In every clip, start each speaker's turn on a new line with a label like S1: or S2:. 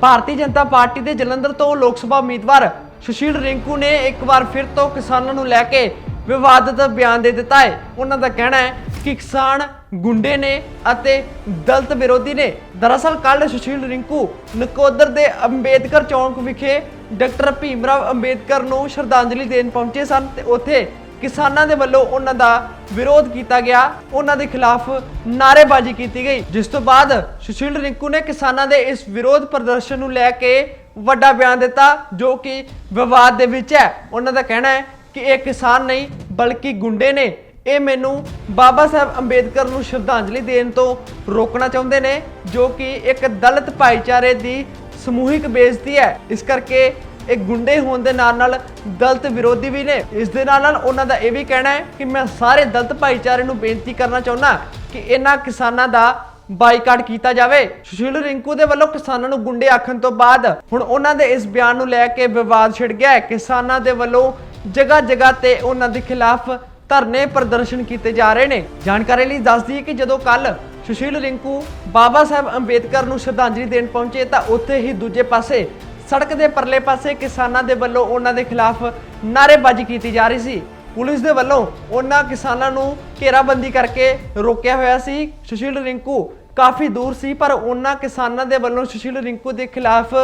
S1: Bharatiya Janata party ਦੇ ਜਲੰਧਰ ਤੋਂ ਲੋਕ ਸਭਾ ਉਮੀਦਵਾਰ ਸੁਸ਼ੀਲ ਰਿੰਕੂ ਨੇ ਇੱਕ ਵਾਰ ਫਿਰ ਤੋਂ ਕਿਸਾਨਾਂ ਨੂੰ ਲੈ ਕੇ ਵਿਵਾਦਤ ਬਿਆਨ ਦੇ ਦਿੱਤਾ ਹੈ। ਉਹਨਾਂ ਦਾ ਕਹਿਣਾ ਹੈ ਕਿ ਕਿਸਾਨ ਗੁੰਡੇ ਨੇ ਅਤੇ ਦਲਤ ਵਿਰੋਧੀ ਨੇ। ਦਰਅਸਲ ਕੱਲ ਸੁਸ਼ੀਲ ਰਿੰਕੂ ਨਕੋਦਰ ਦੇ ਅੰਬੇਦਕਰ ਚੌਂਕ ਵਿਖੇ ਡਾਕਟਰ ਭੀਮਰਾਵ ਅੰਬੇਦਕਰ ਨੂੰ ਸ਼ਰਧਾਂਜਲੀ ਦੇਣ ਪਹੁੰਚੇ ਸਨ ਤੇ ਉੱਥੇ ਕਿਸਾਨਾਂ ਦੇ ਵੱਲੋਂ ਉਹਨਾਂ ਦਾ ਵਿਰੋਧ ਕੀਤਾ ਗਿਆ। ਉਹਨਾਂ ਦੇ ਖਿਲਾਫ ਨਾਅਰੇਬਾਜ਼ੀ ਕੀਤੀ ਗਈ। ਜਿਸ ਤੋਂ ਬਾਅਦ ਸੁਸ਼ੀਲ ਰਿੰਕੂ ਨੇ ਕਿਸਾਨਾਂ ਦੇ ਇਸ ਵਿਰੋਧ ਪ੍ਰਦਰਸ਼ਨ ਨੂੰ ਲੈ ਕੇ ਵੱਡਾ ਬਿਆਨ ਦਿੱਤਾ, ਜੋ ਕਿ ਵਿਵਾਦ ਦੇ ਵਿੱਚ ਹੈ। ਉਹਨਾਂ ਦਾ ਕਹਿਣਾ ਹੈ ਕਿ ਇਹ ਕਿਸਾਨ ਨਹੀਂ, ਬਲਕਿ ਗੁੰਡੇ ਨੇ। ਇਹ ਮੈਨੂੰ ਬਾਬਾ ਸਾਹਿਬ ਅੰਬੇਦਕਰ ਨੂੰ ਸ਼ਰਧਾਂਜਲੀ ਦੇਣ ਤੋਂ ਰੋਕਣਾ ਚਾਹੁੰਦੇ ਨੇ, ਜੋ ਕਿ ਇੱਕ ਦਲਿਤ ਭਾਈਚਾਰੇ ਦੀ ਸਮੂਹਿਕ ਬੇਇੱਜ਼ਤੀ ਹੈ। ਇਸ ਕਰਕੇ ਇਹ ਗੁੰਡੇ ਹੋਣ ਦੇ ਨਾਲ ਨਾਲ ਦਲਤ ਵਿਰੋਧੀ ਵੀ ਨੇ। ਇਸ ਦੇ ਨਾਲ ਨਾਲ ਉਹਨਾਂ ਦਾ ਇਹ ਵੀ ਕਹਿਣਾ ਹੈ ਕਿ ਮੈਂ ਸਾਰੇ ਦਲਿਤ ਭਾਈਚਾਰੇ ਨੂੰ ਬੇਨਤੀ ਕਰਨਾ ਚਾਹੁੰਦਾ ਕਿ ਇਹਨਾਂ ਕਿਸਾਨਾਂ ਦਾ ਬਾਈਕਾਟ ਕੀਤਾ ਜਾਵੇ। ਸੁਸ਼ੀਲ ਰਿੰਕੂ ਦੇ ਵੱਲੋਂ ਕਿਸਾਨਾਂ ਨੂੰ ਗੁੰਡੇ ਆਖਣ ਤੋਂ ਬਾਅਦ ਹੁਣ ਉਹਨਾਂ ਦੇ ਇਸ ਬਿਆਨ ਨੂੰ ਲੈ ਕੇ ਵਿਵਾਦ ਛਿੜ ਗਿਆ ਹੈ। ਕਿਸਾਨਾਂ ਦੇ ਵੱਲੋਂ ਜਗ੍ਹਾ ਜਗ੍ਹਾ ਤੇ ਉਹਨਾਂ ਦੇ ਖਿਲਾਫ ਧਰਨੇ ਪ੍ਰਦਰਸ਼ਨ ਕੀਤੇ ਜਾ ਰਹੇ ਨੇ। ਜਾਣਕਾਰੀ ਲਈ ਦੱਸਦੀ ਦਈਏ ਕਿ ਜਦੋਂ ਕੱਲ ਸੁਸ਼ੀਲ ਰਿੰਕੂ ਬਾਬਾ ਸਾਹਿਬ ਅੰਬੇਦਕਰ ਨੂੰ ਸ਼ਰਧਾਂਜਲੀ ਦੇਣ ਪਹੁੰਚੇ ਤਾਂ ਉੱਥੇ ਹੀ ਦੂਜੇ ਪਾਸੇ ਸੜਕ ਦੇ ਪਰਲੇ ਪਾਸੇ ਕਿਸਾਨਾਂ ਦੇ ਵੱਲੋਂ ਉਹਨਾਂ ਦੇ ਖਿਲਾਫ ਨਾਅਰੇਬਾਜ਼ੀ ਕੀਤੀ ਜਾ ਰਹੀ ਸੀ। ਪੁਲਿਸ ਦੇ ਵੱਲੋਂ ਉਹਨਾਂ ਕਿਸਾਨਾਂ ਨੂੰ ਘੇਰਾਬੰਦੀ ਕਰਕੇ ਰੋਕਿਆ ਹੋਇਆ ਸੀ। ਸੁਸ਼ੀਲ ਰਿੰਕੂ ਕਾਫੀ ਦੂਰ ਸੀ, ਪਰ ਉਹਨਾਂ ਕਿਸਾਨਾਂ ਦੇ ਵੱਲੋਂ ਸੁਸ਼ੀਲ ਰਿੰਕੂ ਦੇ ਖਿਲਾਫ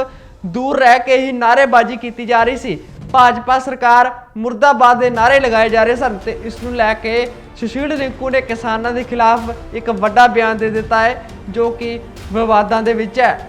S1: ਦੂਰ ਰਹਿ ਕੇ ਹੀ ਨਾਅਰੇਬਾਜ਼ੀ ਕੀਤੀ ਜਾ ਰਹੀ ਸੀ। ਭਾਜਪਾ ਸਰਕਾਰ ਮੁਰਦਾਬਾਦ ਦੇ ਨਾਅਰੇ ਲਗਾਏ ਜਾ ਰਹੇ ਸਨ ਤੇ ਇਸ ਨੂੰ ਲੈ ਕੇ ਸੁਸ਼ੀਲ ਰਿੰਕੂ ਨੇ ਕਿਸਾਨਾਂ ਦੇ ਖਿਲਾਫ ਇੱਕ ਵੱਡਾ ਬਿਆਨ ਦੇ ਦਿੱਤਾ ਹੈ, ਜੋ ਕਿ ਵਿਵਾਦਾਂ ਦੇ ਵਿੱਚ ਹੈ।